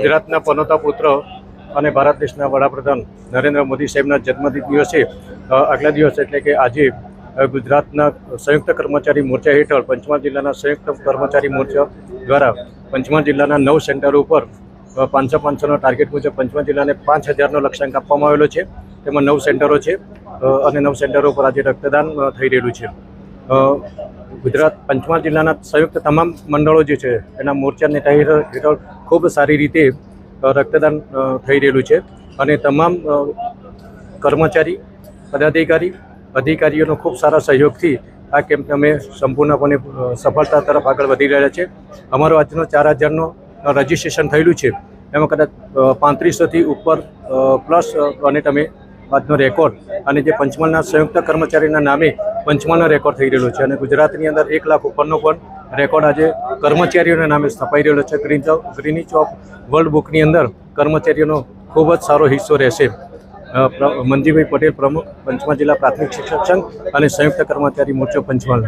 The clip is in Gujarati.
ગુજરાતના પનોતા પુત્ર અને ભારત દેશના વડાપ્રધાન નરેન્દ્ર મોદી સાહેબના જન્મદિન દિવસે આગલા દિવસ એટલે કે આજે ગુજરાતના સંયુક્ત કર્મચારી મોરચા હેઠળ પંચમહાલ જિલ્લાના સંયુક્ત કર્મચારી મોરચા દ્વારા પંચમહાલ જિલ્લાના નવ સેન્ટરો ઉપર પાંચસો પાંચસોનો ટાર્ગેટ મુજબ પંચમહાલ જિલ્લાને પાંચ હજારનો લક્ષ્યાંક આપવામાં આવેલો છે. તેમાં નવ સેન્ટરો છે અને નવ સેન્ટરો ઉપર આજે રક્તદાન થઈ રહેલું છે. ગુજરાત પંચમહાલ જિલ્લાના સંયુક્ત તમામ મંડળો જે છે, એના મોરચા નેતા હેઠળ હેઠળ ખૂબ સારી રીતે રક્તદાન થઈ રહેલું છે. અને તમામ કર્મચારી, પદાધિકારી, અધિકારીઓનો ખૂબ સારા સહયોગથી આ કેમ્પ અમે સંપૂર્ણપણે સફળતા તરફ આગળ વધી રહ્યા છે. અમારો આજનો ચાર હજારનો રજિસ્ટ્રેશન થયેલું છે. એમાં કદાચ પાંત્રીસોથી ઉપર પ્લસ અને તમે આજનો રેકોર્ડ અને જે પંચમહાલના સંયુક્ત કર્મચારીના નામે પંચમહાલનો રેકોર્ડ થઈ રહેલો છે અને ગુજરાતની અંદર એક લાખ ઉપરનો પણ રેકોર્ડ આજે કર્મચારીઓના નામે સ્થપાઈ રહેલો છે. ગ્રીન ગ્રીનિચ ઓફ વર્લ્ડ બુકની અંદર કર્મચારીઓનો ખૂબ જ સારો હિસ્સો રહેશે. મનજીભાઈ પટેલ પ્રમુખ, પંચમહાલ જિલ્લા પ્રાથમિક શિક્ષક સંઘ અને સંયુક્ત કર્મચારી મોરચો પંચમહાલ